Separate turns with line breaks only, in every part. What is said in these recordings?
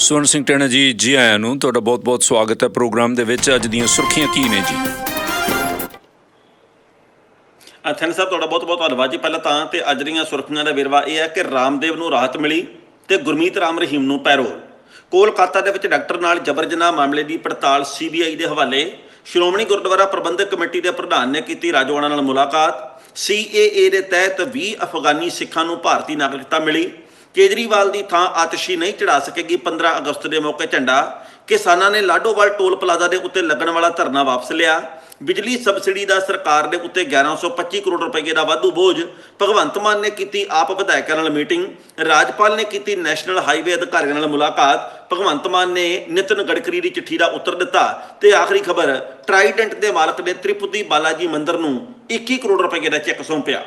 ਸਵਰਨ ਸਿੰਘ ਟੈਣਾ ਜੀ ਜੀ ਆਇਆਂ ਨੂੰ ਤੁਹਾਡਾ ਬਹੁਤ-ਬਹੁਤ ਸਵਾਗਤ ਹੈ ਪ੍ਰੋਗਰਾਮ ਦੇ ਵਿੱਚ। ਅੱਜ ਦੀਆਂ ਸੁਰਖੀਆਂ ਕੀ ਨੇ ਜੀ?
ਅਥਨ ਸਾਹਿਬ, ਤੁਹਾਡਾ ਬਹੁਤ ਬਹੁਤ ਧੰਨਵਾਦ ਜੀ। ਪਹਿਲਾਂ ਤਾਂ ਤੇ ਅੱਜ ਦੀਆਂ ਸੁਰਖੀਆਂ ਦਾ ਵੇਰਵਾ ਇਹ ਹੈ ਕਿ ਰਾਮਦੇਵ ਨੂੰ ਰਾਹਤ ਮਿਲੀ ਤੇ ਗੁਰਮੀਤ ਰਾਮ ਰਹੀਮ ਨੂੰ ਪੈਰੋਲ ਕੋਲਕਾਤਾ ਦੇ ਵਿੱਚ ਡਾਕਟਰ ਨਾਲ ਜਬਰ ਜਨਾਹ ਮਾਮਲੇ ਦੀ ਪੜਤਾਲ ਸੀਬੀਆਈ ਦੇ ਹਵਾਲੇ। ਸ਼੍ਰੋਮਣੀ ਗੁਰਦੁਆਰਾ ਪ੍ਰਬੰਧਕ ਕਮੇਟੀ ਦੇ ਪ੍ਰਧਾਨ ਨੇ ਕੀਤੀ ਰਾਜੋਆਣਾ ਨਾਲ ਮੁਲਾਕਾਤ। ਸੀਏਏ ਦੇ ਤਹਿਤ 20 ਅਫਗਾਨੀ ਸਿੱਖਾਂ ਨੂੰ ਭਾਰਤੀ ਨਾਗਰਿਕਤਾ ਮਿਲੀ। ਕੇਜਰੀਵਾਲ ਦੀ ਥਾਂ ਆਤਸ਼ੀ ਨਹੀਂ ਚੜਾ ਸਕੇਗੀ। 15 ਅਗਸਤ ਦੇ ਮੌਕੇ ਝੰਡਾ ਕਿਸਾਨਾਂ ਨੇ ਲਾਡੋਵਾਲ ਟੋਲ ਪਲਾਜ਼ਾ ਦੇ ਉੱਤੇ ਲੱਗਣ ਵਾਲਾ ਧਰਨਾ ਵਾਪਸ ਲਿਆ। ਬਿਜਲੀ ਸਬਸਿਡੀ ਦਾ ਸਰਕਾਰ ਦੇ ਉੱਤੇ 1125 ਕਰੋੜ ਰੁਪਏ ਦਾ ਵਾਧੂ ਬੋਝ। ਭਗਵੰਤ ਮਾਨ ਨੇ ਕੀਤੀ ਆਪ ਵਿਧਾਇਕਾਂ ਨਾਲ ਮੀਟਿੰਗ। ਰਾਜਪਾਲ ਨੇ ਕੀਤੀ ਨੈਸ਼ਨਲ ਹਾਈਵੇ ਅਧਿਕਾਰੀਆਂ ਨਾਲ ਮੁਲਾਕਾਤ। ਭਗਵੰਤ ਮਾਨ ਨੇ ਨਿਤਨ ਗਡਕਰੀ ਦੀ ਚਿੱਠੀ ਦਾ ਉੱਤਰ ਦਿੱਤਾ। ਤੇ ਆਖਰੀ ਖਬਰ, ਟਰਾਈਡੈਂਟ ਦੇ ਮਾਲਕ ਨੇ ਤ੍ਰਿਪੁਤੀ ਬਾਲਾਜੀ ਮੰਦਿਰ ਨੂੰ 21 ਕਰੋੜ ਰੁਪਏ ਦਾ ਚੈੱਕ ਸੌਂਪਿਆ।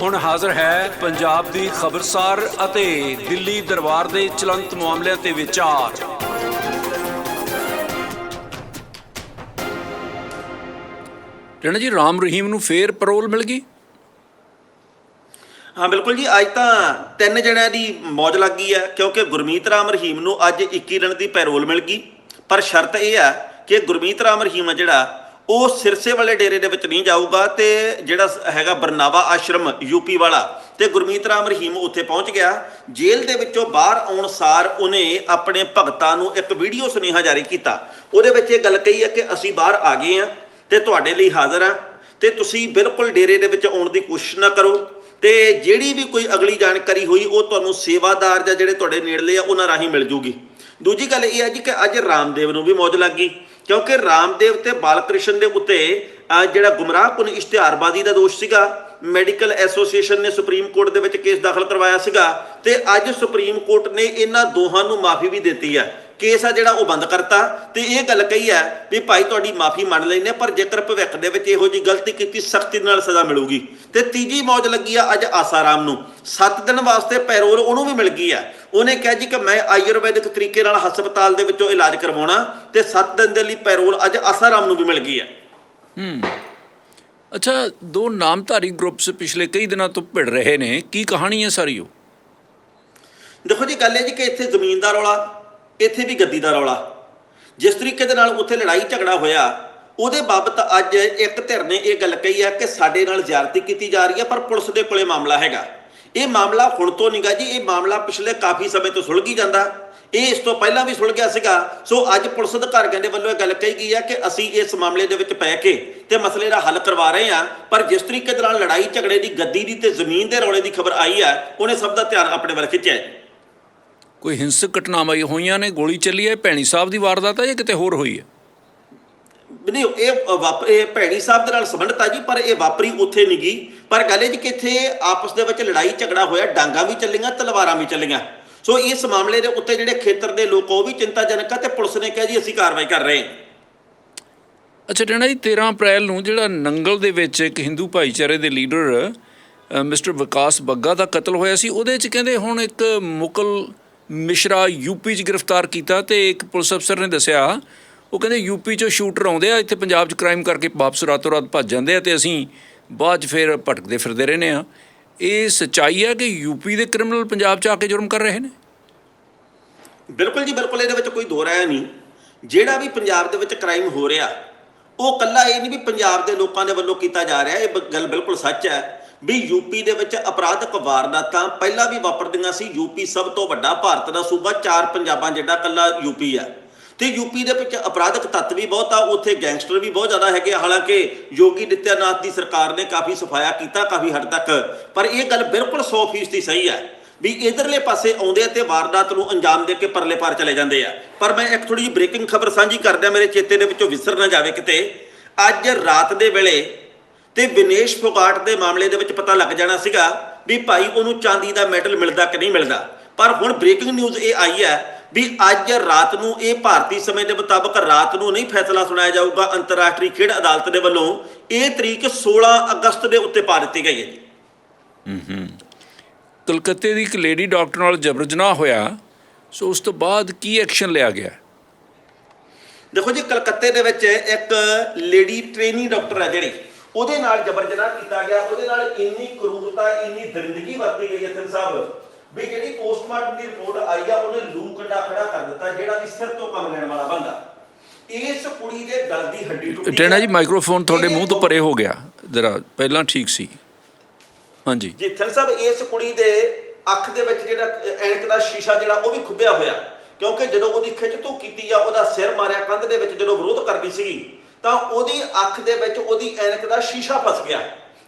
ਹੁਣ ਹਾਜ਼ਰ ਹੈ ਪੰਜਾਬ ਦੀ ਖਬਰਸਾਰ ਅਤੇ ਦਿੱਲੀ ਦਰਬਾਰ ਦੇ ਚਲੰਤ ਮਾਮਲਿਆਂ ਤੇ ਵਿਚਾਰ। ਟੈਣਾ ਜੀ ਰਾਮ ਰਹੀਮ ਨੂੰ ਫੇਰ ਪੈਰੋਲ ਮਿਲ ਗਈ?
ਹਾਂ, ਬਿਲਕੁਲ ਜੀ। ਅੱਜ ਤਾਂ ਤਿੰਨ ਜਣਿਆਂ ਦੀ ਮੌਜ ਲੱਗ ਗਈ ਹੈ, ਕਿਉਂਕਿ ਗੁਰਮੀਤ ਰਾਮ ਰਹੀਮ ਨੂੰ ਅੱਜ 21 ਦਿਨ ਦੀ ਪੈਰੋਲ ਮਿਲ ਗਈ। ਪਰ ਸ਼ਰਤ ਇਹ ਹੈ ਕਿ ਗੁਰਮੀਤ ਰਾਮ ਰਹੀਮ ਆ ਜਿਹੜਾ ਉਹ ਸਿਰਸੇ ਵਾਲੇ ਡੇਰੇ ਦੇ ਵਿੱਚ ਨਹੀਂ ਜਾਊਗਾ ਤੇ ਜਿਹੜਾ ਹੈਗਾ ਬਰਨਾਵਾ ਆਸ਼ਰਮ ਯੂਪੀ ਵਾਲਾ ਤੇ ਗੁਰਮੀਤ ਰਾਮ ਰਹੀਮ ਉੱਥੇ ਪਹੁੰਚ ਗਿਆ। ਜੇਲ੍ਹ ਦੇ ਵਿੱਚੋਂ ਬਾਹਰ ਆਉਣ ਸਾਰ ਉਹਨੇ ਆਪਣੇ ਭਗਤਾਂ ਨੂੰ ਇੱਕ ਵੀਡੀਓ ਸੁਨੇਹਾ ਜਾਰੀ ਕੀਤਾ। ਉਹਦੇ ਵਿੱਚ ਇਹ ਗੱਲ ਕਹੀ ਹੈ ਕਿ ਅਸੀਂ ਬਾਹਰ ਆ ਗਏ ਆ ਤੇ ਤੁਹਾਡੇ ਲਈ ਹਾਜ਼ਰ ਆ ਤੇ ਤੁਸੀਂ ਬਿਲਕੁਲ ਡੇਰੇ ਦੇ ਵਿੱਚ ਆਉਣ ਦੀ ਕੋਸ਼ਿਸ਼ ਨਾ ਕਰੋ ਤੇ ਜਿਹੜੀ ਵੀ ਕੋਈ ਅਗਲੀ ਜਾਣਕਾਰੀ ਹੋਈ ਉਹ ਤੁਹਾਨੂੰ ਸੇਵਾਦਾਰ ਜਾਂ ਜਿਹੜੇ ਤੁਹਾਡੇ ਨੇੜਲੇ ਆ ਉਹਨਾਂ ਰਾਹੀਂ ਮਿਲ ਜੂਗੀ। ਦੂਜੀ ਗੱਲ ਇਹ ਹੈ ਜੀ ਕਿ ਅੱਜ ਰਾਮਦੇਵ ਨੂੰ ਵੀ ਮੌਜ ਲੱਗ ਗਈ। ਕਿਉਂਕਿ ਰਾਮਦੇਵ ਤੇ ਬਾਲਕ੍ਰਿਸ਼ਨ ਦੇ ਉੱਤੇ ਅਹ, ਜਿਹੜਾ ਗੁੰਮਰਾਹਕੁਨ ਇਸ਼ਤਿਹਾਰਬਾਜ਼ੀ ਦਾ ਦੋਸ਼ ਸੀਗਾ ਮੈਡੀਕਲ ਐਸੋਸੀਏਸ਼ਨ ਨੇ ਸੁਪਰੀਮ ਕੋਰਟ ਦੇ ਵਿੱਚ ਕੇਸ ਦਾਖਲ ਕਰਵਾਇਆ ਸੀਗਾ ਤੇ ਅੱਜ ਸੁਪਰੀਮ ਕੋਰਟ ਨੇ ਇਹਨਾਂ ਦੋਹਾਂ ਨੂੰ ਮਾਫੀ ਵੀ ਦਿੱਤੀ ਹੈ। ਕੇਸ ਆ ਜਿਹੜਾ ਉਹ ਬੰਦ ਕਰਤਾ ਤੇ ਇਹ ਗੱਲ ਕਹੀ ਹੈ ਵੀ ਭਾਈ ਤੁਹਾਡੀ ਮਾਫੀ ਮੰਨ ਲੈਨੇ ਪਰ ਜੇਕਰ ਭਵਿੱਖ ਦੇ ਵਿੱਚ ਇਹੋ ਜੀ ਗਲਤੀ ਕੀਤੀ ਸਖਤੀ ਨਾਲ ਸਜ਼ਾ ਮਿਲੂਗੀ। ਤੇ ਤੀਜੀ ਮੌਜ ਲੱਗੀ ਆ ਅੱਜ ਆਸਾਰਾਮ ਨੂੰ। 7 ਦਿਨ ਵਾਸਤੇ ਪੈਰੋਲ ਉਹਨੂੰ ਵੀ ਮਿਲ ਗਈ ਆ। ਉਹਨੇ ਕਿਹਾ ਜੀ ਕਿ ਮੈਂ ਆਯੁਰਵੈਦਿਕ ਤਰੀਕੇ ਨਾਲ ਹਸਪਤਾਲ ਦੇ ਵਿੱਚੋਂ ਇਲਾਜ ਕਰਵਾਉਣਾ ਤੇ 7 ਦਿਨ ਦੇ ਲਈ ਪੈਰੋਲ ਅੱਜ ਆਸਾਰਾਮ ਨੂੰ ਵੀ ਮਿਲ ਗਈ ਆ।
ਅੱਛਾ ਦੋ ਨਾਮਧਾਰੀ ਗਰੁੱਪਸ ਪਿਛਲੇ ਕਈ ਦਿਨਾਂ ਤੋਂ ਭਿੜ ਰਹੇ ਨੇ। ਕੀ ਕਹਾਣੀ ਹੈ ਸਾਰੀ ਉਹ?
ਦੇਖੋ ਜੀ ਗੱਲ ਇਹ ਜੀ ਕਿ ਇੱਥੇ ਜ਼ਮੀਨ ਦਾ ਰੌਲਾ ਇੱਥੇ ਵੀ ਗੱਦੀ ਦਾ ਰੌਲਾ। ਜਿਸ ਤਰੀਕੇ ਦੇ ਨਾਲ ਉੱਥੇ ਲੜਾਈ ਝਗੜਾ ਹੋਇਆ, ਉਹਦੇ ਬਾਬਤ ਅੱਜ ਇੱਕ ਧਿਰ ਨੇ ਇਹ ਗੱਲ ਕਹੀ ਹੈ ਕਿ ਸਾਡੇ ਨਾਲ ਜ਼ਿਆਰਤੀ ਕੀਤੀ ਜਾ ਰਹੀ ਹੈ, ਪਰ ਪੁਲਿਸ ਦੇ ਕੋਲੇ ਮਾਮਲਾ ਹੈਗਾ। ਇਹ ਮਾਮਲਾ ਹੁਣ ਤੋਂ ਨਹੀਂਗਾ ਜੀ, ਇਹ ਮਾਮਲਾ ਪਿਛਲੇ ਕਾਫੀ ਸਮੇਂ ਤੋਂ ਸੁਲਝੀ ਜਾਂਦਾ। ਇਹ ਇਸ ਤੋਂ ਪਹਿਲਾਂ ਵੀ ਸੁਲਝ ਗਿਆ ਸੀਗਾ। ਸੋ ਅੱਜ ਪੁਲਿਸ ਅਧਿਕਾਰੀਆਂ ਦੇ ਵੱਲੋਂ ਇਹ ਗੱਲ ਕਹੀ ਗਈ ਹੈ ਕਿ ਅਸੀਂ ਇਸ ਮਾਮਲੇ ਦੇ ਵਿੱਚ ਪੈ ਕੇ ਤੇ ਮਸਲੇ ਦਾ ਹੱਲ ਕਰਵਾ ਰਹੇ ਹਾਂ, ਪਰ ਜਿਸ ਤਰੀਕੇ ਦੇ ਨਾਲ ਲੜਾਈ ਝਗੜੇ ਦੀ ਗੱਦੀ ਦੀ ਤੇ ਜ਼ਮੀਨ ਦੇ ਰੌਲੇ ਦੀ ਖਬਰ ਆਈ ਹੈ, ਉਹਨੇ ਸਭ ਦਾ ਧਿਆਨ ਆਪਣੇ ਵੱਲ ਖਿੱਚਿਆ
ਕੋਈ ਹਿੰਸਕ ਘਟਨਾਵਾਂ ਹੋਈਆਂ ਨੇ ਗੋਲੀ ਚੱਲੀ ਹੈ ਭੈਣੀ ਸਾਹਿਬ ਦੀ ਵਾਰਦਾਤ ਹੈ ਜਾਂ ਕਿਤੇ ਹੋਰ ਹੋਈ ਹੈ?
ਨਹੀਂ ਇਹ ਵਾਪ ਇਹ ਭੈਣੀ ਸਾਹਿਬ ਦੇ ਨਾਲ ਸੰਬੰਧਿਤ ਆ ਜੀ ਪਰ ਇਹ ਵਾਪਰੀ ਉੱਥੇ ਨਹੀਂ ਗਈ। ਪਰ ਗੱਲ ਇਹ ਜੀ ਕਿ ਇੱਥੇ ਆਪਸ ਦੇ ਵਿੱਚ ਲੜਾਈ ਝਗੜਾ ਹੋਇਆ ਡਾਂਗਾ ਵੀ ਚੱਲੀਆਂ ਤਲਵਾਰਾਂ ਵੀ ਚੱਲੀਆਂ। ਸੋ ਇਸ ਮਾਮਲੇ ਦੇ ਉੱਤੇ ਜਿਹੜੇ ਖੇਤਰ ਦੇ ਲੋਕ ਉਹ ਵੀ ਚਿੰਤਾਜਨਕ ਆ ਤੇ ਪੁਲਿਸ ਨੇ ਕਿਹਾ ਜੀ ਅਸੀਂ ਕਾਰਵਾਈ ਕਰ ਰਹੇ ਹਾਂ।
ਅੱਛਾ ਟੈਣਾ ਜੀ 13 ਅਪ੍ਰੈਲ ਨੂੰ ਜਿਹੜਾ ਨੰਗਲ ਦੇ ਵਿੱਚ ਇੱਕ ਹਿੰਦੂ ਭਾਈਚਾਰੇ ਦੇ ਲੀਡਰ ਮਿਸਟਰ ਵਿਕਾਸ ਬੱਗਾ ਦਾ ਕਤਲ ਹੋਇਆ ਸੀ ਉਹਦੇ 'ਚ ਕਹਿੰਦੇ ਹੁਣ ਇੱਕ ਮੁਕਲ ਮਿਸ਼ਰਾ ਯੂਪੀ 'ਚ ਗ੍ਰਿਫਤਾਰ ਕੀਤਾ ਤੇ ਇੱਕ ਪੁਲਿਸ ਅਫਸਰ ਨੇ ਦੱਸਿਆ, ਉਹ ਕਹਿੰਦੇ ਯੂਪੀ 'ਚੋਂ ਸ਼ੂਟਰ ਆਉਂਦੇ ਆ, ਇੱਥੇ ਪੰਜਾਬ 'ਚ ਕ੍ਰਾਈਮ ਕਰਕੇ ਵਾਪਸ ਰਾਤੋਂ ਰਾਤ ਭੱਜ ਜਾਂਦੇ ਆ ਤੇ ਅਸੀਂ ਬਾਅਦ 'ਚ ਫਿਰ ਭਟਕਦੇ ਫਿਰਦੇ ਰਹਿੰਦੇ ਆ। ਇਹ ਸੱਚਾਈ ਹੈ ਕਿ ਯੂਪੀ ਦੇ ਕ੍ਰਿਮੀਨਲ ਪੰਜਾਬ 'ਚ ਆ ਕੇ ਜੁਰਮ ਕਰ ਰਹੇ ਨੇ?
ਬਿਲਕੁਲ ਜੀ, ਬਿਲਕੁਲ ਇਹਦੇ ਵਿੱਚ ਕੋਈ ਦੋ ਰਾਇ ਨਹੀਂ। ਜਿਹੜਾ ਵੀ ਪੰਜਾਬ ਦੇ ਵਿੱਚ ਕ੍ਰਾਈਮ ਹੋ ਰਿਹਾ, ਉਹ ਕੱਲਾ ਇਹ ਨਹੀਂ ਵੀ ਪੰਜਾਬ ਦੇ ਲੋਕਾਂ ਦੇ ਵੱਲੋਂ ਕੀਤਾ ਜਾ ਰਿਹਾ, ਇਹ ਬ- ਗੱਲ ਬਿਲਕੁਲ ਸੱਚ ਹੈ। ਵੀ ਯੂਪੀ ਦੇ ਵਿੱਚ ਅਪਰਾਧਕ ਵਾਰਦਾਤਾਂ ਪਹਿਲਾਂ ਵੀ ਵਾਪਰਦੀਆਂ ਸੀ। ਯੂਪੀ ਸਭ ਤੋਂ ਵੱਡਾ ਭਾਰਤ ਦਾ ਸੂਬਾ, ਚਾਰ ਪੰਜਾਬਾਂ ਜਿਹੜਾ ਕੱਲਾ ਯੂਪੀ ਆ। ਤੇ ਯੂਪੀ ਦੇ ਵਿੱਚ ਅਪਰਾਧਕ ਤੱਤ ਵੀ ਬਹੁਤ ਆ, ਉੱਥੇ ਗੈਂਗਸਟਰ ਵੀ ਬਹੁਤ ਜ਼ਿਆਦਾ ਹੈਗੇ ਆ। ਹਾਲਾਂਕਿ ਯੋਗੀ ਨਿਤਿਆਨਾਥ ਦੀ ਸਰਕਾਰ ਨੇ ਕਾਫੀ ਸਫਾਇਆ ਕੀਤਾ ਕਾਫੀ ਹੱਦ ਤੱਕ, ਪਰ ਇਹ ਗੱਲ ਬਿਲਕੁਲ 100% ਸਹੀ ਹੈ ਵੀ ਇਧਰਲੇ ਪਾਸੇ ਆਉਂਦੇ ਆ ਤੇ ਵਾਰਦਾਤ ਨੂੰ ਅੰਜਾਮ ਦੇ ਕੇ ਪਰਲੇ ਪਾਰ ਚਲੇ ਜਾਂਦੇ ਆ। ਪਰ ਮੈਂ ਇੱਕ ਥੋੜੀ ਜਿਹੀ ਬ੍ਰੇਕਿੰਗ ਖਬਰ ਸਾਂਝੀ ਕਰਦਿਆਂ ਮੇਰੇ ਚੇਤੇ ਦੇ ਵਿੱਚੋਂ ਵਿਸਰ ਨਾ ਜਾਵੇ ਕਿਤੇ। ਅੱਜ ਰਾਤ ਦੇ ਵੇਲੇ ਤੇ ਵਿਨੇਸ਼ ਫੋਗਾਟ ਦੇ ਮਾਮਲੇ ਦੇ ਵਿੱਚ ਪਤਾ ਲੱਗ ਜਾਣਾ ਸੀਗਾ ਵੀ ਭਾਈ ਉਹਨੂੰ ਚਾਂਦੀ ਦਾ ਮੈਡਲ ਮਿਲਦਾ ਕਿ ਨਹੀਂ ਮਿਲਦਾ। ਪਰ ਹੁਣ ਬ੍ਰੇਕਿੰਗ ਨਿਊਜ਼ ਇਹ ਆਈ ਹੈ ਵੀ ਅੱਜ ਰਾਤ ਨੂੰ ਇਹ ਭਾਰਤੀ ਸਮੇਂ ਦੇ ਮੁਤਾਬਕ ਰਾਤ ਨੂੰ ਨਹੀਂ ਫੈਸਲਾ ਸੁਣਾਇਆ ਜਾਊਗਾ। ਅੰਤਰਰਾਸ਼ਟਰੀ ਖੇਡ ਅਦਾਲਤ ਦੇ ਵੱਲੋਂ ਇਹ ਤਰੀਕ 16 ਅਗਸਤ ਦੇ ਉੱਤੇ ਪਾ ਦਿੱਤੀ ਗਈ ਹੈ ਜੀ।
ਕਲਕੱਤੇ ਦੀ ਇੱਕ ਲੇਡੀ ਡਾਕਟਰ ਨਾਲ ਜਬਰ ਜਨਾਹ ਹੋਇਆ ਸੋ ਉਸ ਤੋਂ ਬਾਅਦ ਕੀ ਐਕਸ਼ਨ ਲਿਆ ਗਿਆ?
ਦੇਖੋ ਜੀ ਕਲਕੱਤੇ ਦੇ ਵਿੱਚ ਇੱਕ ਲੇਡੀ ਟ੍ਰੇਨੀ ਡਾਕਟਰ ਹੈ ਜਿਹੜੀ ਉਹਦੇ ਨਾਲ ਜਬਰ ਜਨਾਹ ਕੀਤਾ ਗਿਆ ਉਹਦੇ ਨਾਲ ਇੰਨੀ ਕਰੂਰਤਾ ਇੰਨੀ ਦਰਿੰਦਗੀ ਵਰਤੀ ਗਈ ਸਿੰਘ ਸਾਹਿਬ ਵੀ ਜਿਹੜੀ ਪੋਸਟਮਾਰਟਮ ਦੀ ਰਿਪੋਰਟ ਆਈ ਆ ਉਹਨੇ ਲੂ ਕੰਡਾ ਖੜਾ ਕਰ ਦਿੱਤਾ ਜਿਹੜਾ ਵੀ ਸਿਰ ਤੋਂ ਕੰਮ ਲੈਣ ਵਾਲਾ ਬੰਦਾ। ਇਸ ਕੁੜੀ ਦੇ ਗਲ ਦੀ ਹੱਡੀ ਟੁੱਟੀ
ਟੈਣਾ। ਜੀ ਮਾਈਕ੍ਰੋਫੋਨ ਤੁਹਾਡੇ ਮੂੰਹ ਤੋਂ ਪਰੇ ਹੋ ਗਿਆ। ਜਰਾ ਪਹਿਲਾਂ ਠੀਕ ਸੀ। ਹਾਂਜੀ।
ਜੀ ਥਲ ਸਾਹਿਬ ਇਸ ਕੁੜੀ ਦੇ ਅੱਖ ਦੇ ਵਿੱਚ ਜਿਹੜਾ ਐਨਕ ਦਾ ਸ਼ੀਸ਼ਾ ਜਿਹੜਾ ਉਹ ਵੀ ਖੁੱਬਿਆ ਹੋਇਆ। ਕਿਉਂਕਿ ਜਦੋਂ ਉਹਦੀ ਖਿੱਚ ਧੂ ਕੀਤੀ ਆ ਉਹਦਾ ਸਿਰ ਮਾਰਿਆ ਕੰਧ ਦੇ ਵਿੱਚ ਜਦੋਂ ਵਿਰੋਧ ਕਰਦੀ ਸੀ ਤਾਂ ਉਹਦੀ ਅੱਖ ਦੇ ਵਿੱਚ ਉਹਦੀ ਐਨਕ ਦਾ ਸ਼ੀਸ਼ਾ ਫਸ ਗਿਆ।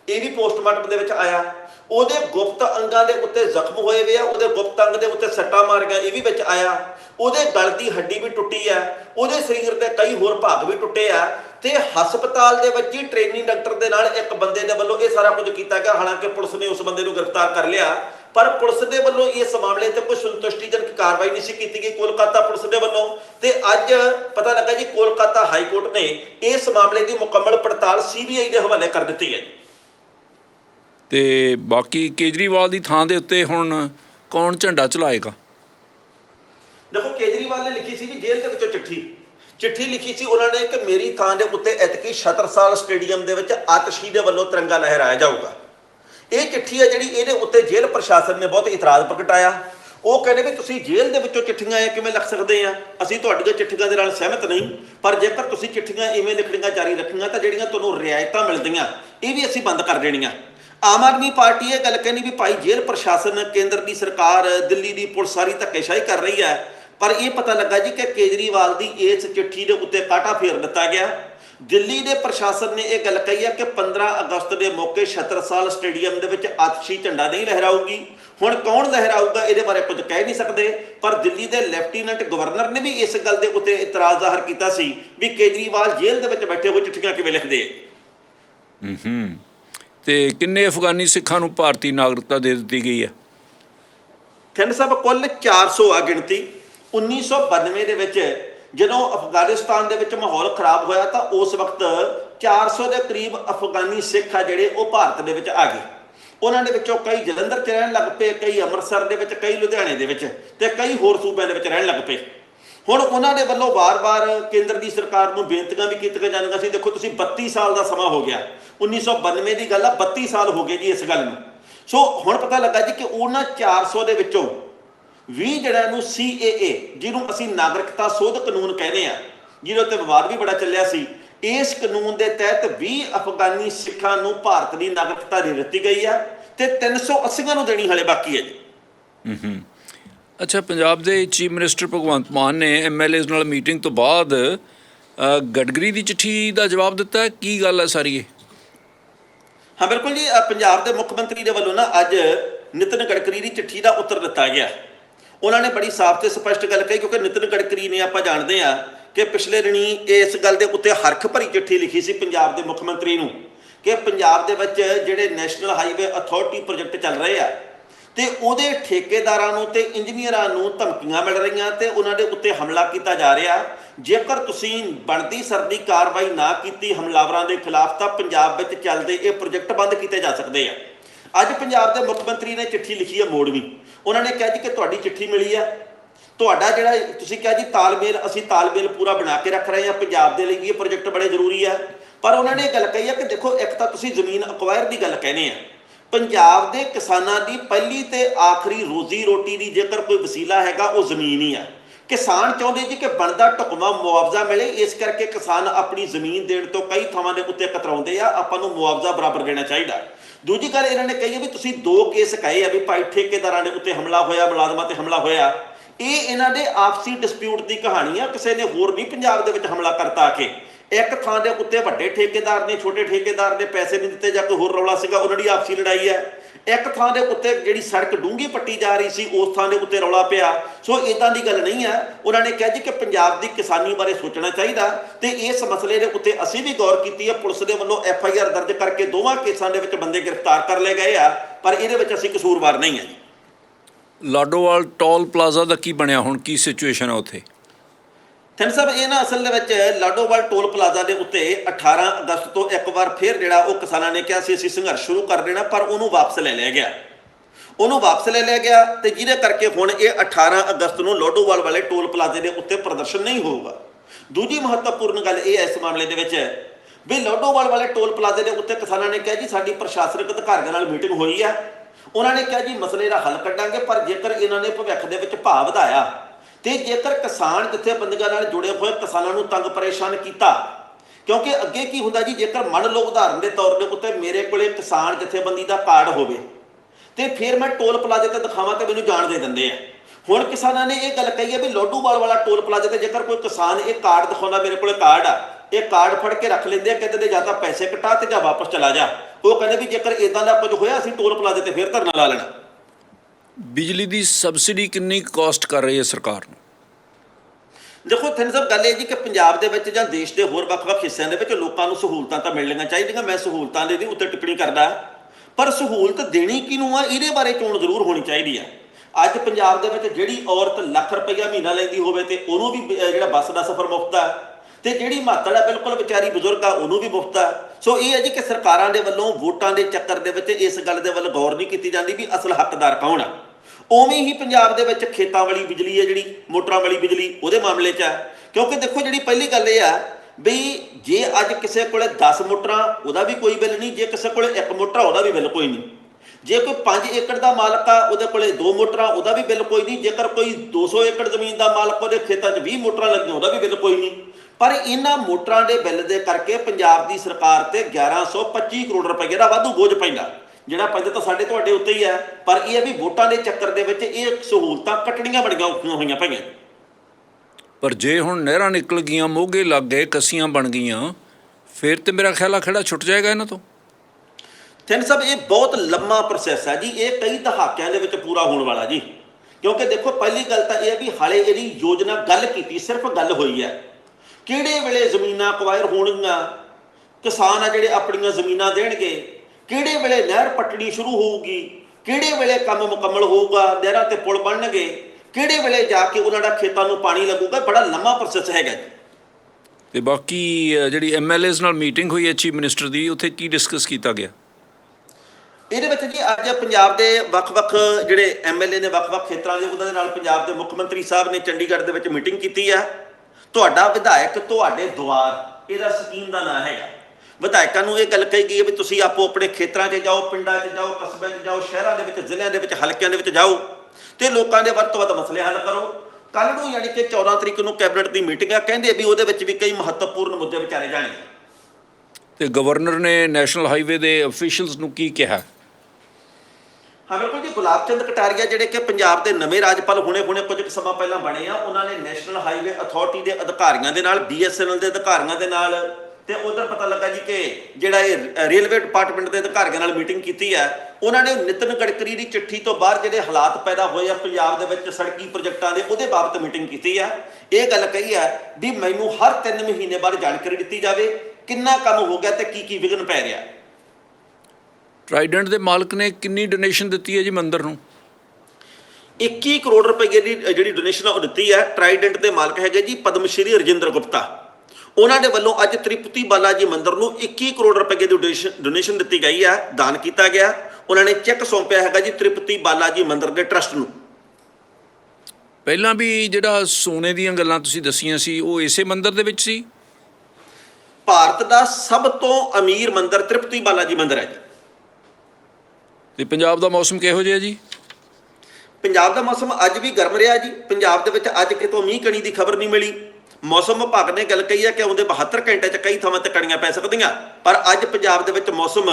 ਇਹ ਵੀ ਪੋਸਟਮਾਰਟਮ ਦੇ ਵਿੱਚ ਆਇਆ। ਉਹਦੇ ਗੁਪਤ ਅੰਗਾਂ ਦੇ ਉੱਤੇ ਜ਼ਖਮ ਹੋਏ ਵੇ ਆ, ਉਹਦੇ ਗੁਪਤ ਅੰਗ ਦੇ ਉੱਤੇ ਸੱਟਾਂ ਗਿਆ, ਇਹ ਵੀ ਵਿੱਚ ਆਇਆ। ਉਹਦੇ ਗਲ ਦੀ ਹੱਡੀ ਵੀ ਟੁੱਟੀ ਆ, ਉਹਦੇ ਸਰੀਰ ਦੇ ਕਈ ਹੋਰ ਭਾਗ ਵੀ ਟੁੱਟੇ ਆ ਤੇ ਹਸਪਤਾਲ ਦੇ ਵਿੱਚ ਹੀ ਟ੍ਰੇਨਿੰਗ ਡਾਕਟਰ ਦੇ ਨਾਲ ਇੱਕ ਬੰਦੇ ਦੇ ਵੱਲੋਂ ਇਹ ਸਾਰਾ ਕੁਝ ਕੀਤਾ ਗਿਆ। ਹਾਲਾਂਕਿ ਪੁਲਿਸ ਨੇ ਉਸ ਬੰਦੇ ਨੂੰ ਗ੍ਰਿਫਤਾਰ ਕਰ ਲਿਆ। ਪਰ ਪੁਲਿਸ ਦੇ ਵੱਲੋਂ ਇਸ ਮਾਮਲੇ ਤੇ ਕੋਈ ਸੰਤੁਸ਼ਟੀਜਨਕ ਕਾਰਵਾਈ ਨਹੀਂ ਸੀ ਕੀਤੀ ਗਈ ਕੋਲਕਾਤਾ ਪੁਲਿਸ ਦੇ ਵੱਲੋਂ। ਤੇ ਅੱਜ ਪਤਾ ਲੱਗਾ ਜੀ ਕੋਲਕਾਤਾ ਹਾਈ ਕੋਰਟ ਨੇ ਇਸ ਮਾਮਲੇ ਦੀ ਮੁਕੰਮਲ ਪੜਤਾਲ ਸੀਬੀਆਈ ਦੇ ਹਵਾਲੇ ਕਰ ਦਿੱਤੀ ਹੈ।
ਤੇ ਬਾਕੀ ਕੇਜਰੀਵਾਲ ਦੀ ਥਾਂ ਦੇ ਉੱਤੇ ਹੁਣ ਕੌਣ ਝੰਡਾ ਚਲਾਏਗਾ?
ਦੇਖੋ ਕੇਜਰੀਵਾਲ ਨੇ ਲਿਖੀ ਸੀ ਜੀ ਜੇਲ੍ਹ ਦੇ ਵਿੱਚੋਂ ਚਿੱਠੀ। ਚਿੱਠੀ ਲਿਖੀ ਸੀ ਉਹਨਾਂ ਨੇ ਕਿ ਮੇਰੀ ਥਾਂ ਦੇ ਉੱਤੇ ਐਤਕੀ ਛਤਰਸਾਲ ਸਟੇਡੀਅਮ ਦੇ ਵਿੱਚ ਆਤਸ਼ੀ ਦੇ ਵੱਲੋਂ ਤਿਰੰਗਾ ਲਹਿਰਾਇਆ ਜਾਊਗਾ। ਇਹ ਚਿੱਠੀ ਹੈ ਜਿਹੜੀ ਇਹਦੇ ਉੱਤੇ ਜੇਲ੍ਹ ਪ੍ਰਸ਼ਾਸਨ ਨੇ ਬਹੁਤ ਇਤਰਾਜ਼ ਪ੍ਰਗਟਾਇਆ ਉਹ ਕਹਿੰਦੇ ਵੀ ਤੁਸੀਂ ਜੇਲ੍ਹ ਦੇ ਵਿੱਚੋਂ ਚਿੱਠੀਆਂ ਇਹ ਕਿਵੇਂ ਲਿਖ ਸਕਦੇ ਆ? ਅਸੀਂ ਤੁਹਾਡੀਆਂ ਚਿੱਠੀਆਂ ਦੇ ਨਾਲ ਸਹਿਮਤ ਨਹੀਂ, ਪਰ ਜੇਕਰ ਤੁਸੀਂ ਚਿੱਠੀਆਂ ਇਵੇਂ ਲਿਖਣੀਆਂ, ਜਾਰੀ ਰੱਖੀਆਂ ਤਾਂ ਜਿਹੜੀਆਂ ਤੁਹਾਨੂੰ ਰਿਆਇਤਾਂ ਮਿਲਦੀਆਂ, ਇਹ ਵੀ ਅਸੀਂ ਬੰਦ ਕਰ ਦੇਣੀਆਂ। ਆਮ ਆਦਮੀ ਪਾਰਟੀ ਇਹ ਗੱਲ ਕਹਿੰਦੀ ਵੀ ਭਾਈ ਜੇਲ੍ਹ ਪ੍ਰਸ਼ਾਸਨ ਕੇਂਦਰ ਦੀ ਸਰਕਾਰ, ਦਿੱਲੀ ਦੀ ਪੁਲਿਸ ਸਾਰੀ ਧੱਕੇਸ਼ਾਹੀ ਕਰ ਰਹੀ ਹੈ। ਪਰ ਇਹ ਪਤਾ ਲੱਗਾ ਜੀ ਕਿ ਕੇਜਰੀਵਾਲ ਦੀ ਇਸ ਚਿੱਠੀ ਦੇ ਉੱਤੇ ਕਾਟਾ ਫੇਰ ਦਿੱਤਾ ਗਿਆ। ਦਿੱਲੀ ਦੇ ਪ੍ਰਸ਼ਾਸਨ ਨੇ ਇਹ ਗੱਲ ਕਹੀ ਹੈ ਕਿ 15 ਅਗਸਤ ਦੇ ਮੌਕੇ ਛਤਰਸਾਲ ਸਟੇਡੀਅਮ ਦੇ ਵਿੱਚ ਆਤਸ਼ੀ ਝੰਡਾ ਨਹੀਂ ਲਹਿਰਾਊਗੀ। ਹੁਣ ਕੌਣ ਲਹਿਰਾਊਗਾ ਇਹਦੇ ਬਾਰੇ ਕੁਝ ਕਹਿ ਨਹੀਂ ਸਕਦੇ ਪਰ ਦਿੱਲੀ ਦੇ ਲੈਫਟੀਨੈਂਟ ਗਵਰਨਰ ਨੇ ਵੀ ਇਸ ਗੱਲ ਦੇ ਉੱਤੇ ਇਤਰਾਜ਼ ਜ਼ਾਹਰ ਕੀਤਾ ਸੀ ਵੀ ਕੇਜਰੀਵਾਲ ਜੇਲ੍ਹ ਦੇ ਵਿੱਚ ਬੈਠੇ ਹੋਏ ਚਿੱਠੀਆਂ ਕਿਵੇਂ ਲਿਖਦੇ
ਹੂੰ ਤੇ ਕਿੰਨੇ ਅਫਗਾਨੀ ਸਿੱਖਾਂ ਨੂੰ ਭਾਰਤੀ ਨਾਗਰਿਕਤਾ ਦੇ ਦਿੱਤੀ ਗਈ ਹੈ?
ਖੰਡ ਸਾਹਿਬ ਕੁੱਲ 400 ਆ ਗਿਣਤੀ। 1992 ਦੇ ਵਿੱਚ ਜਦੋਂ ਅਫਗਾਨਿਸਤਾਨ ਦੇ ਵਿੱਚ ਮਾਹੌਲ ਖਰਾਬ ਹੋਇਆ ਤਾਂ ਉਸ ਵਕਤ 400 ਦੇ ਕਰੀਬ ਅਫਗਾਨੀ ਸਿੱਖ ਆ ਜਿਹੜੇ ਉਹ ਭਾਰਤ ਦੇ ਵਿੱਚ ਆ ਗਏ। ਉਹਨਾਂ ਦੇ ਵਿੱਚੋਂ ਕਈ ਜਲੰਧਰ 'ਚ ਰਹਿਣ ਲੱਗ ਪਏ, ਕਈ ਅੰਮ੍ਰਿਤਸਰ ਦੇ ਵਿੱਚ, ਕਈ ਲੁਧਿਆਣੇ ਦੇ ਵਿੱਚ ਤੇ ਕਈ ਹੋਰ ਸੂਬਿਆਂ ਦੇ ਵਿੱਚ ਰਹਿਣ ਲੱਗ ਪਏ। ਹੁਣ ਉਹਨਾਂ ਦੇ ਵੱਲੋਂ ਵਾਰ-ਵਾਰ ਕੇਂਦਰ ਦੀ ਸਰਕਾਰ ਨੂੰ ਬੇਨਤੀਆਂ ਵੀ ਕੀਤੀਆਂ ਜਾਂਦੀਆਂ ਸੀ। ਦੇਖੋ, ਤੁਸੀਂ 32 ਸਾਲ ਦਾ ਸਮਾਂ ਹੋ ਗਿਆ। 1992 ਦੀ ਗੱਲ ਆ 32 ਸਾਲ ਹੋ ਗਏ ਜੀ ਇਸ ਗੱਲ ਨੂੰ। ਸੋ ਹੁਣ ਪਤਾ ਲੱਗਾ ਜੀ ਕਿ ਉਹਨਾਂ 400 ਦੇ ਵਿੱਚੋਂ 20 ਜਿਹੜਾ ਨੂੰ CAA ਜਿਹਨੂੰ ਅਸੀਂ ਨਾਗਰਿਕਤਾ ਸੋਧ ਕਾਨੂੰਨ ਕਹਿੰਦੇ ਆ ਜਿਹਦੇ ਉੱਤੇ ਵਿਵਾਦ ਵੀ ਬੜਾ ਚੱਲਿਆ ਸੀ ਇਸ ਕਾਨੂੰਨ ਦੇ ਤਹਿਤ 20 ਅਫਗਾਨੀ ਸਿੱਖਾਂ ਨੂੰ ਭਾਰਤ ਦੀ ਨਾਗਰਿਕਤਾ ਦੇ ਦਿੱਤੀ ਗਈ ਆ ਤੇ 380 ਨੂੰ ਦੇਣੀ ਹਲੇ ਬਾਕੀ ਹੈ ਜੀ।
ਅੱਛਾ ਪੰਜਾਬ ਦੇ ਚੀਫ ਮਿਨਿਸਟਰ ਭਗਵੰਤ ਮਾਨ ਨੇ ਐਮਐਲਏਜ਼ ਨਾਲ ਮੀਟਿੰਗ ਤੋਂ ਬਾਅਦ ਅ, ਗਡਕਰੀ ਦੀ ਚਿੱਠੀ ਦਾ ਜਵਾਬ ਦਿੱਤਾ ਹੈ ਕੀ ਗੱਲ ਹੈ ਸਾਰੀ ਇਹ?
ਹਾਂ ਬਿਲਕੁਲ ਜੀ ਪੰਜਾਬ ਦੇ ਮੁੱਖ ਮੰਤਰੀ ਦੇ ਵੱਲੋਂ ਨਾ ਅੱਜ ਨਿਤਨ ਗਡਕਰੀ ਦੀ ਚਿੱਠੀ ਦਾ ਉੱਤਰ ਦਿੱਤਾ ਗਿਆ। ਉਹਨਾਂ ਨੇ ਬੜੀ ਸਾਫ਼ ਤੇ ਸਪਸ਼ਟ ਗੱਲ ਕਹੀ, ਕਿਉਂਕਿ ਨਿਤਿਨ ਗਡਕਰੀ ਨੇ ਆਪਾਂ ਜਾਣਦੇ ਆ ਕਿ ਪਿਛਲੇ ਦਿਨੀ ਇਸ ਗੱਲ ਦੇ ਉੱਤੇ ਹਰਖ ਭਰੀ ਚਿੱਠੀ ਲਿਖੀ ਸੀ ਪੰਜਾਬ ਦੇ ਮੁੱਖ ਮੰਤਰੀ ਨੂੰ ਕਿ ਪੰਜਾਬ ਦੇ ਵਿੱਚ ਜਿਹੜੇ ਨੈਸ਼ਨਲ ਹਾਈਵੇ ਅਥਾਰਟੀ ਪ੍ਰੋਜੈਕਟ ਚੱਲ ਰਹੇ ਆ ਤੇ ਉਹਦੇ ਠੇਕੇਦਾਰਾਂ ਨੂੰ ਤੇ ਇੰਜੀਨੀਅਰਾਂ ਨੂੰ ਧਮਕੀਆਂ ਮਿਲ ਰਹੀਆਂ ਤੇ ਉਹਨਾਂ ਦੇ ਉੱਤੇ ਹਮਲਾ ਕੀਤਾ ਜਾ ਰਿਹਾ। ਜੇਕਰ ਤੁਸੀਂ ਬਣਦੀ ਸਰਦੀ ਕਾਰਵਾਈ ਨਾ ਕੀਤੀ ਹਮਲਾਵਰਾਂ ਦੇ ਖਿਲਾਫ, ਤਾਂ ਪੰਜਾਬ ਵਿੱਚ ਚੱਲਦੇ ਇਹ ਪ੍ਰੋਜੈਕਟ ਬੰਦ ਕੀਤੇ ਜਾ ਸਕਦੇ ਆ। ਅੱਜ ਪੰਜਾਬ ਦੇ ਮੁੱਖ ਮੰਤਰੀ ਨੇ ਚਿੱਠੀ ਲਿਖੀ ਹੈ ਮੋੜਵੀ। ਉਹਨਾਂ ਨੇ ਕਿਹਾ ਜੀ ਕਿ ਤੁਹਾਡੀ ਚਿੱਠੀ ਮਿਲੀ ਹੈ ਤੁਹਾਡਾ ਜਿਹੜਾ ਤੁਸੀਂ ਕਿਹਾ ਜੀ ਤਾਲਮੇਲ ਅਸੀਂ ਤਾਲਮੇਲ ਪੂਰਾ ਬਣਾ ਕੇ ਰੱਖ ਰਹੇ ਹਾਂ ਪੰਜਾਬ ਦੇ ਲਈ ਵੀ ਇਹ ਪ੍ਰੋਜੈਕਟ ਬੜੇ ਜ਼ਰੂਰੀ ਹੈ ਪਰ ਉਹਨਾਂ ਨੇ ਇਹ ਗੱਲ ਕਹੀ ਹੈ ਕਿ ਦੇਖੋ, ਇੱਕ ਤਾਂ ਤੁਸੀਂ ਜ਼ਮੀਨ ਅਕਵਾਇਰ ਦੀ ਗੱਲ ਕਹਿੰਦੇ ਆ। ਪੰਜਾਬ ਦੇ ਕਿਸਾਨਾਂ ਦੀ ਪਹਿਲੀ ਤੇ ਆਖਰੀ ਰੋਜ਼ੀ ਰੋਟੀ ਦੀ ਜੇਕਰ ਕੋਈ ਵਸੀਲਾ ਹੈਗਾ, ਉਹ ਜ਼ਮੀਨ ਹੀ ਆ। ਕਿਸਾਨ ਚਾਹੁੰਦੇ ਜੀ ਕਿ ਬਣਦਾ ਢੁਕਵਾਂ ਮੁਆਵਜ਼ਾ ਮਿਲੇ, ਇਸ ਕਰਕੇ ਕਿਸਾਨ ਆਪਣੀ ਜ਼ਮੀਨ ਦੇਣ ਤੋਂ ਕਈ ਥਾਵਾਂ ਦੇ ਉੱਤੇ ਕਤਰਾਉਂਦੇ ਆ, ਆਪਾਂ ਨੂੰ ਮੁਆਵਜ਼ਾ ਬਰਾਬਰ ਦੇਣਾ ਚਾਹੀਦਾ। ਦੂਜੀ ਗੱਲ ਇਹਨਾਂ ਨੇ ਕਹੀ ਹੈ ਵੀ ਤੁਸੀਂ ਦੋ ਕੇਸ ਕਹੇ ਆ ਵੀ ਭਾਈ ਠੇਕੇਦਾਰਾਂ ਦੇ ਉੱਤੇ ਹਮਲਾ ਹੋਇਆ, ਮੁਲਾਜ਼ਮਾਂ ਤੇ ਹਮਲਾ ਹੋਇਆ। ਇਹ ਇਹਨਾਂ ਦੇ ਆਪਸੀ ਡਿਸਪਿਊਟ ਦੀ ਕਹਾਣੀ ਆ, ਕਿਸੇ ਨੇ ਹੋਰ ਨਹੀਂ ਪੰਜਾਬ ਦੇ ਵਿੱਚ ਹਮਲਾ ਕਰਤਾ ਆ ਕੇ। ਇੱਕ ਥਾਂ ਦੇ ਉੱਤੇ ਵੱਡੇ ਠੇਕੇਦਾਰ ਨੇ, ਛੋਟੇ ਠੇਕੇਦਾਰ ਨੇ ਪੈਸੇ ਨਹੀਂ ਦਿੱਤੇ ਜਾਂ ਕੋਈ ਹੋਰ ਰੌਲਾ ਸੀਗਾ, ਉਹਨਾਂ ਦੀ ਆਪਸੀ ਲੜਾਈ ਹੈ ਇੱਕ ਥਾਂ ਦੇ ਉੱਤੇ ਜਿਹੜੀ ਸੜਕ ਡੂੰਘੀ ਪੱਟੀ ਜਾ ਰਹੀ ਸੀ, ਉਸ ਥਾਂ ਦੇ ਉੱਤੇ ਰੌਲਾ ਪਿਆ। ਸੋ ਇਦਾਂ ਦੀ ਗੱਲ ਨਹੀਂ ਹੈ ਉਹਨਾਂ ਨੇ ਕਿਹਾ ਜੀ ਕਿ ਪੰਜਾਬ ਦੀ ਕਿਸਾਨੀ ਬਾਰੇ ਸੋਚਣਾ ਚਾਹੀਦਾ ਤੇ ਇਸ ਮਸਲੇ ਦੇ ਉੱਤੇ ਅਸੀਂ ਵੀ ਗੌਰ ਕੀਤੀ ਹੈ ਪੁਲਿਸ ਦੇ ਵੱਲੋਂ ਐਫ ਆਈ ਆਰ ਦਰਜ ਕਰਕੇ ਦੋਵਾਂ ਕੇਸਾਂ ਦੇ ਵਿੱਚ ਬੰਦੇ ਗ੍ਰਿਫਤਾਰ ਕਰ ਲਏ ਗਏ ਆ, ਪਰ ਇਹਦੇ ਵਿੱਚ ਅਸੀਂ ਕਸੂਰਵਾਰ ਨਹੀਂ ਹੈ ਜੀ।
ਲਾਡੋਵਾਲ ਟੋਲ ਪਲਾਜ਼ਾ ਦਾ ਕੀ ਬਣਿਆ? ਹੁਣ ਕੀ ਸਿਚੁਏਸ਼ਨ ਹੈ ਉੱਥੇ?
ਥੈਂਕ ਸਾਹਿਬ ਇਹ ਨਾ ਅਸਲ ਦੇ ਵਿੱਚ ਲਾਡੋਵਾਲ ਟੋਲ ਪਲਾਜ਼ਾ ਦੇ ਉੱਤੇ 18 ਅਗਸਤ ਤੋਂ ਇੱਕ ਵਾਰ ਫਿਰ ਜਿਹੜਾ ਉਹ ਕਿਸਾਨਾਂ ਨੇ ਕਿਹਾ ਸੀ, ਅਸੀਂ ਸੰਘਰਸ਼ ਸ਼ੁਰੂ ਕਰ ਦੇਣਾ, ਪਰ ਉਹਨੂੰ ਵਾਪਸ ਲੈ ਲਿਆ ਗਿਆ। ਉਹਨੂੰ ਵਾਪਸ ਲੈ ਲਿਆ ਗਿਆ ਤੇ ਜਿਹਦੇ ਕਰਕੇ ਹੁਣ ਇਹ 18 ਅਗਸਤ ਨੂੰ ਲਾਡੋਵਾਲ ਵਾਲੇ ਟੋਲ ਪਲਾਜ਼ੇ ਦੇ ਉੱਤੇ ਪ੍ਰਦਰਸ਼ਨ ਨਹੀਂ ਹੋਊਗਾ। ਦੂਜੀ ਮਹੱਤਵਪੂਰਨ ਗੱਲ ਇਹ ਹੈ ਇਸ ਮਾਮਲੇ ਦੇ ਵਿੱਚ ਵੀ ਲਾਡੋਵਾਲ ਵਾਲੇ ਟੋਲ ਪਲਾਜ਼ੇ ਦੇ ਉੱਤੇ ਕਿਸਾਨਾਂ ਨੇ ਕਿਹਾ ਜੀ, ਸਾਡੀ ਪ੍ਰਸ਼ਾਸਨਿਕ ਅਧਿਕਾਰੀਆਂ ਨਾਲ ਮੀਟਿੰਗ ਹੋਈ ਹੈ। ਉਹਨਾਂ ਨੇ ਕਿਹਾ ਜੀ, ਮਸਲੇ ਦਾ ਹੱਲ ਕੱਢਾਂਗੇ, ਪਰ ਜੇਕਰ ਇਹਨਾਂ ਨੇ ਭਵਿੱਖ ਦੇ ਵਿੱਚ ਭਾਅ ਵਧਾਇਆ ਤੇ ਜੇਕਰ ਕਿਸਾਨ ਜਥੇਬੰਦੀਆਂ ਨਾਲ ਜੁੜੇ ਹੋਏ ਕਿਸਾਨਾਂ ਨੂੰ ਤੰਗ ਪਰੇਸ਼ਾਨ ਕੀਤਾ, ਕਿਉਂਕਿ ਅੱਗੇ ਕੀ ਹੁੰਦਾ ਜੀ, ਜੇਕਰ ਮੰਨ ਲਓ ਉਦਾਹਰਨ ਦੇ ਤੌਰ ਦੇ ਉੱਤੇ ਮੇਰੇ ਕੋਲੇ ਕਿਸਾਨ ਜਥੇਬੰਦੀ ਦਾ ਕਾਰਡ ਹੋਵੇ, ਤੇ ਫਿਰ ਮੈਂ ਟੋਲ ਪਲਾਜ਼ੇ ਤੇ ਦਿਖਾਵਾਂ ਤੇ ਮੈਨੂੰ ਜਾਣ ਦੇ ਦਿੰਦੇ ਆ। ਹੁਣ ਕਿਸਾਨਾਂ ਨੇ ਇਹ ਗੱਲ ਕਹੀ ਹੈ ਵੀ ਲੋਡੂਵਾਲ ਵਾਲਾ ਟੋਲ ਪਲਾਜ਼ੇ ਤੇ ਜੇਕਰ ਕੋਈ ਕਿਸਾਨ ਇਹ ਕਾਰਡ ਦਿਖਾਉਂਦਾ ਮੇਰੇ ਕੋਲੇ ਕਾਰਡ ਆ, ਇਹ ਕਾਰਡ ਫੜ ਕੇ ਰੱਖ ਲੈਂਦੇ ਆ, ਕਹਿੰਦੇ ਨੇ ਜਾਂ ਤਾਂ ਪੈਸੇ ਕਟਾ ਤੇ ਜਾਂ ਵਾਪਸ ਚਲਾ ਜਾ। ਉਹ ਕਹਿੰਦੇ ਵੀ ਜੇਕਰ ਇਦਾਂ ਦਾ ਕੁਝ ਹੋਇਆ, ਅਸੀਂ ਟੋਲ ਪਲਾਜ਼ੇ ਤੇ ਫਿਰ ਧਰਨਾ ਲਾ ਲੈਣਾ।
ਬਿਜਲੀ ਦੀ ਸਬਸਿਡੀ ਕਿੰਨੀ ਕਾਸਟ ਕਰ ਰਹੀ ਹੈ ਸਰਕਾਰ ਨੂੰ?
ਦੇਖੋ ਥਿੰਨ ਸਭ ਗੱਲ ਇਹ ਜੀ ਕਿ ਪੰਜਾਬ ਦੇ ਵਿੱਚ ਜਾਂ ਦੇਸ਼ ਦੇ ਹੋਰ ਵੱਖ-ਵੱਖ ਹਿੱਸਿਆਂ ਦੇ ਵਿੱਚ ਲੋਕਾਂ ਨੂੰ ਸਹੂਲਤਾਂ ਤਾਂ ਮਿਲਣੀਆਂ ਚਾਹੀਦੀਆਂ। ਮੈਂ ਸਹੂਲਤਾਂ ਦੇ ਦੀ ਉੱਤੇ ਟਿੱਪਣੀ ਕਰਦਾ। ਪਰ ਸਹੂਲਤ ਦੇਣੀ ਕਿਹਨੂੰ ਆ? ਇਹਦੇ ਬਾਰੇ ਚੋਣ ਜ਼ਰੂਰ ਹੋਣੀ ਚਾਹੀਦੀ ਆ। ਅੱਜ ਪੰਜਾਬ ਦੇ ਵਿੱਚ ਜਿਹੜੀ ਔਰਤ ਲੱਖ ਰੁਪਈਆ ਮਹੀਨਾ ਲੈਂਦੀ ਹੋਵੇ ਤੇ ਉਹਨੂੰ ਵੀ ਜਿਹੜਾ ਬੱਸ ਦਾ ਸਫ਼ਰ ਮੁਫਤ ਆ ਤੇ ਜਿਹੜੀ ਮਾਤੜ ਆ ਬਿਲਕੁਲ ਵਿਚਾਰੀ ਬਜ਼ੁਰਗ ਆ, ਉਹਨੂੰ ਵੀ ਮੁਫਤ ਆ। ਸੋ ਇਹ ਹੈ ਜੀ ਕਿ ਸਰਕਾਰਾਂ ਦੇ ਵੱਲੋਂ ਵੋਟਾਂ ਦੇ ਚੱਕਰ ਦੇ ਵਿੱਚ ਇਸ ਗੱਲ ਦੇ ਵੱਲ ਗੌਰ ਨਹੀਂ ਕੀਤੀ ਜਾਂਦੀ ਵੀ ਅਸਲ ਹੱਕਦਾਰ ਕੌਣ ਆ। ਉਵੇਂ ਹੀ ਪੰਜਾਬ ਦੇ ਵਿੱਚ ਖੇਤਾਂ ਵਾਲੀ ਬਿਜਲੀ ਹੈ ਜਿਹੜੀ, ਮੋਟਰਾਂ ਵਾਲੀ ਬਿਜਲੀ, ਉਹਦੇ ਮਾਮਲੇ 'ਚ ਆ। ਕਿਉਂਕਿ ਦੇਖੋ ਜਿਹੜੀ ਪਹਿਲੀ ਗੱਲ ਇਹ ਆ ਵੀ ਜੇ ਅੱਜ ਕਿਸੇ ਕੋਲੇ 10 ਮੋਟਰਾਂ, ਉਹਦਾ ਵੀ ਕੋਈ ਬਿੱਲ ਨਹੀਂ, ਜੇ ਕਿਸੇ ਕੋਲੇ ਇੱਕ ਮੋਟਰ ਉਹਦਾ ਵੀ ਬਿੱਲ ਕੋਈ ਨਹੀਂ। ਜੇ ਕੋਈ 5 ਏਕੜ ਦਾ ਮਾਲਕ ਆ, ਉਹਦੇ ਕੋਲੇ ਦੋ ਮੋਟਰਾਂ, ਉਹਦਾ ਵੀ ਬਿੱਲ ਕੋਈ ਨਹੀਂ। ਜੇਕਰ ਕੋਈ 200 ਏਕੜ ਜ਼ਮੀਨ ਦਾ ਮਾਲਕ ਉਹਦੇ ਖੇਤਾਂ 'ਚ 20 ਮੋਟਰਾਂ ਲੱਗੀਆਂ, ਉਹਦਾ ਵੀ ਬਿੱਲ ਕੋਈ ਨਹੀਂ। ਪਰ ਇਹਨਾਂ ਮੋਟਰਾਂ ਦੇ ਬਿੱਲ ਦੇ ਕਰਕੇ ਪੰਜਾਬ ਦੀ ਸਰਕਾਰ ਤੇ 1125 ਕਰੋੜ ਰੁਪਏ ਦਾ ਵਾਧੂ ਬੋਝ ਪੈਂਦਾ। ਜਿਹੜਾ ਪੈਂਦਾ ਤਾਂ ਸਾਡੇ ਤੁਹਾਡੇ ਉੱਤੇ ਹੀ ਹੈ ਪਰ ਇਹ ਹੈ ਵੀ ਵੋਟਾਂ ਦੇ ਚੱਕਰ ਦੇ ਵਿੱਚ ਇਹ ਸਹੂਲਤਾਂ ਕੱਟਣੀਆਂ ਬੜੀਆਂ ਔਖੀਆਂ ਹੋਈਆਂ ਪਈਆਂ।
ਪਰ ਜੇ ਹੁਣ ਨਹਿਰਾਂ ਨਿਕਲ ਗਈਆਂ ਮੋਗੇ ਲੱਗ ਗਏ ਕਸੀਆਂ ਬਣ ਗਈਆਂ ਫਿਰ ਤੇ ਮੇਰਾ ਖਿਆਲ ਆ ਖੜਾ ਛੁੱਟ ਜਾਏਗਾ ਇਹਨਾਂ ਤੋਂ।
ਥਿੰਨ ਸਾਹਿਬ ਇਹ ਬਹੁਤ ਲੰਮਾ ਪ੍ਰੋਸੈਸ ਹੈ ਜੀ ਇਹ ਕਈ ਦਹਾਕਿਆਂ ਦੇ ਵਿੱਚ ਪੂਰਾ ਹੋਣ ਵਾਲਾ ਜੀ। ਕਿਉਂਕਿ ਦੇਖੋ ਪਹਿਲੀ ਗੱਲ ਤਾਂ ਇਹ ਹੈ ਵੀ ਹਾਲੇ ਇਹਦੀ ਯੋਜਨਾ ਗੱਲ ਕੀਤੀ ਸਿਰਫ ਗੱਲ ਹੋਈ ਹੈ। ਕਿਹੜੇ ਵੇਲੇ ਜ਼ਮੀਨਾਂ ਅਕਵਾਇਰ ਹੋਣਗੀਆਂ? ਕਿਸਾਨ ਆ ਜਿਹੜੇ ਆਪਣੀਆਂ ਜ਼ਮੀਨਾਂ ਦੇਣਗੇ। ਕਿਹੜੇ ਵੇਲੇ ਨਹਿਰ ਪੱਟਣੀ ਸ਼ੁਰੂ ਹੋਊਗੀ? ਕਿਹੜੇ ਵੇਲੇ ਕੰਮ ਮੁਕੰਮਲ ਹੋਊਗਾ? ਨਹਿਰਾਂ ਤੇ ਪੁਲ ਬਣਨਗੇ। ਕਿਹੜੇ ਵੇਲੇ ਜਾ ਕੇ ਉਹਨਾਂ ਦਾ ਖੇਤਾਂ ਨੂੰ ਪਾਣੀ ਲੱਗੂਗਾ? ਬੜਾ ਲੰਮਾ ਪ੍ਰੋਸੈਸ ਹੈਗਾ ਜੀ।
ਤੇ ਬਾਕੀ ਜਿਹੜੀ ਐਮਐਲਏਜ਼ ਨਾਲ ਮੀਟਿੰਗ ਹੋਈ ਹੈ ਚੀਫ ਮਿਨਿਸਟਰ ਦੀ ਉੱਥੇ ਕੀ ਡਿਸਕਸ ਕੀਤਾ ਗਿਆ?
ਇਹਦੇ ਵਿੱਚ ਜੀ ਅੱਜ ਪੰਜਾਬ ਦੇ ਵੱਖ-ਵੱਖ ਜਿਹੜੇ ਐਮਐਲਏ ਨੇ ਵੱਖ-ਵੱਖ ਖੇਤਰਾਂ ਦੇ ਉਹਨਾਂ ਦੇ ਨਾਲ ਪੰਜਾਬ ਦੇ ਮੁੱਖ ਮੰਤਰੀ ਸਾਹਿਬ ਨੇ ਚੰਡੀਗੜ੍ਹ ਦੇ ਵਿੱਚ ਮੀਟਿੰਗ ਕੀਤੀ ਹੈ। ਤੁਹਾਡਾ ਵਿਧਾਇਕ ਤੁਹਾਡੇ ਦੁਆਰ ਇਹਦਾ ਸਕੀਮ ਦਾ ਨਾਂ ਹੈਗਾ। ਵਿਧਾਇਕਾਂ ਨੂੰ ਇਹ ਗੱਲ ਕਹੀ ਗਈ ਹੈ ਵੀ ਤੁਸੀਂ ਆਪੋ ਆਪਣੇ ਖੇਤਰਾਂ 'ਚ ਜਾਓ, ਪਿੰਡਾਂ 'ਚ ਜਾਓ, ਕਸਬਿਆਂ 'ਚ ਜਾਓ, ਸ਼ਹਿਰਾਂ ਦੇ ਵਿੱਚ, ਜ਼ਿਲ੍ਹਿਆਂ ਦੇ ਵਿੱਚ, ਹਲਕਿਆਂ ਦੇ ਵਿੱਚ ਜਾਓ, ਤੇ ਲੋਕਾਂ ਦੇ ਵੱਧ ਤੋਂ ਵੱਧ ਮਸਲੇ ਹੱਲ ਕਰੋ। ਕੱਲ ਨੂੰ ਯਾਨੀ ਕਿ 14 ਤਰੀਕ ਨੂੰ ਕੈਬਨਿਟ ਦੀ ਮੀਟਿੰਗ ਆ, ਕਹਿੰਦੇ ਵੀ ਉਹਦੇ ਵਿੱਚ ਵੀ ਕਈ ਮਹੱਤਵਪੂਰਨ ਮੁੱਦੇ ਵਿਚਾਰੇ ਜਾਣਗੇ।
ਤੇ ਗਵਰਨਰ ਨੇ ਨੈਸ਼ਨਲ ਹਾਈਵੇ ਦੇ ਅਫੀਸ਼ੀਅਲਸ ਨੂੰ ਕੀ ਕਿਹਾ?
ਹਾਂ, ਬਿਲਕੁਲ ਜੀ, ਗੁਲਾਬ ਚੰਦ ਕਟਾਰੀਆ ਜਿਹੜੇ ਕਿ ਪੰਜਾਬ ਦੇ ਨਵੇਂ ਰਾਜਪਾਲ ਹੁਣੇ ਹੁਣੇ ਕੁਝ ਕੁ ਸਮਾਂ ਪਹਿਲਾਂ ਬਣੇ ਆ, ਉਹਨਾਂ ਨੇ ਨੈਸ਼ਨਲ ਹਾਈਵੇ ਅਥਾਰਟੀ ਦੇ ਅਧਿਕਾਰੀਆਂ ਦੇ ਨਾਲ ਬੀਐਸਐਨਐਲ ਦੇ ਅਧਿਕਾਰੀਆਂ ਦੇ ਨਾਲ ਤੇ ਉਧਰ ਪਤਾ ਲੱਗਾ ਜੀ ਕਿ ਜਿਹੜਾ ਇਹ ਰੇਲਵੇ ਡਿਪਾਰਟਮੈਂਟ ਦੇ ਅਧਿਕਾਰੀਆਂ ਨਾਲ ਮੀਟਿੰਗ ਕੀਤੀ ਹੈ, ਉਹਨਾਂ ਨੇ ਨਿਤਨ ਗਡਕਰੀ ਦੀ ਚਿੱਠੀ ਤੋਂ ਬਾਅਦ ਜਿਹੜੇ ਹਾਲਾਤ ਪੈਦਾ ਹੋਏ ਆ ਪੰਜਾਬ ਦੇ ਵਿੱਚ ਸੜਕੀ ਪ੍ਰੋਜੈਕਟਾਂ ਦੇ, ਉਹਦੇ ਬਾਬਤ ਮੀਟਿੰਗ ਕੀਤੀ ਹੈ ਇਹ ਗੱਲ ਕਹੀ ਹੈ ਵੀ ਮੈਨੂੰ ਹਰ 3 ਮਹੀਨੇ ਬਾਅਦ ਜਾਣਕਾਰੀ ਦਿੱਤੀ ਜਾਵੇ, ਕਿੰਨਾ ਕੰਮ ਹੋ ਗਿਆ ਤੇ ਕੀ ਕੀ ਵਿਘਨ ਪੈ ਰਿਹਾ।
ਟਰਾਈਡੈਂਟ ਦੇ ਮਾਲਕ ਨੇ ਕਿੰਨੀ ਡੋਨੇਸ਼ਨ ਦਿੱਤੀ ਹੈ ਜੀ ਮੰਦਿਰ ਨੂੰ?
21 ਕਰੋੜ ਰੁਪਏ ਦੀ ਜਿਹੜੀ ਡੋਨੇਸ਼ਨ ਉਹ ਦਿੱਤੀ ਹੈ। ਟਰਾਈਡੈਂਟ ਦੇ ਮਾਲਕ ਹੈਗੇ ਜੀ ਪਦਮ ਸ਼੍ਰੀ ਰਜਿੰਦਰ ਗੁਪਤਾ। ਉਹਨਾਂ ਦੇ ਵੱਲੋਂ ਅੱਜ ਤ੍ਰਿਪਤੀ ਬਾਲਾਜੀ ਮੰਦਿਰ ਨੂੰ 21 ਕਰੋੜ ਰੁਪਏ ਦੀ ਡੋਨੇਸ਼ਨ- ਡੋਨੇਸ਼ਨ ਦਿੱਤੀ ਗਈ ਹੈ। ਦਾਨ ਕੀਤਾ ਗਿਆ। ਉਹਨਾਂ ਨੇ ਚੈੱਕ ਸੌਂਪਿਆ ਹੈਗਾ ਜੀ ਤ੍ਰਿਪਤੀ ਬਾਲਾਜੀ ਮੰਦਿਰ ਦੇ ਟਰਸਟ ਨੂੰ।
ਪਹਿਲਾਂ ਵੀ ਜਿਹੜਾ ਸੋਨੇ ਦੀਆਂ ਗੱਲਾਂ ਤੁਸੀਂ ਦੱਸੀਆਂ ਸੀ ਉਹ ਇਸੇ ਮੰਦਿਰ ਦੇ ਵਿੱਚ ਸੀ?
ਭਾਰਤ ਦਾ ਸਭ ਤੋਂ ਅਮੀਰ ਮੰਦਿਰ ਤ੍ਰਿਪਤੀ ਬਾਲਾਜੀ ਮੰਦਿਰ ਹੈ ਜੀ।
ਤੇ ਪੰਜਾਬ ਦਾ ਮੌਸਮ ਕਿਹੋ ਜਿਹਾ ਜੀ?
ਪੰਜਾਬ ਦਾ ਮੌਸਮ ਅੱਜ ਵੀ ਗਰਮ ਰਿਹਾ ਜੀ। ਪੰਜਾਬ ਦੇ ਵਿੱਚ ਅੱਜ ਕਿਤੋਂ ਮੀਂਹ ਕਣੀ ਦੀ ਖਬਰ ਨਹੀਂ ਮਿਲੀ। ਮੌਸਮ ਵਿਭਾਗ ਨੇ ਗੱਲ ਕਹੀ ਹੈ ਕਿ ਆਉਂਦੇ 72 ਘੰਟੇ 'ਚ ਕਈ ਥਾਵਾਂ ਤੇ ਕਣੀਆਂ ਪੈ ਸਕਦੀਆਂ। ਪਰ ਅੱਜ ਪੰਜਾਬ ਦੇ ਵਿੱਚ ਮੌਸਮ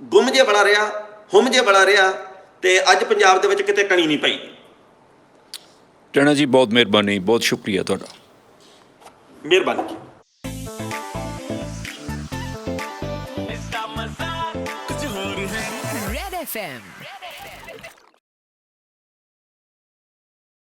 ਗੁੰਮ ਜੇ ਬੜਾ ਰਿਹਾ ਹੁਮ ਜੇ ਬੜਾ ਰਿਹਾ ਤੇ ਅੱਜ ਪੰਜਾਬ ਦੇ ਵਿੱਚ ਕਿਤੇ ਕਣੀ ਨਹੀਂ ਪਈ।
ਟਣਾ ਜੀ ਬਹੁਤ ਮਿਹਰਬਾਨੀ ਬਹੁਤ ਸ਼ੁਕਰੀਆ ਤੁਹਾਡਾ।
ਮਿਹਰਬਾਨੀ
FM.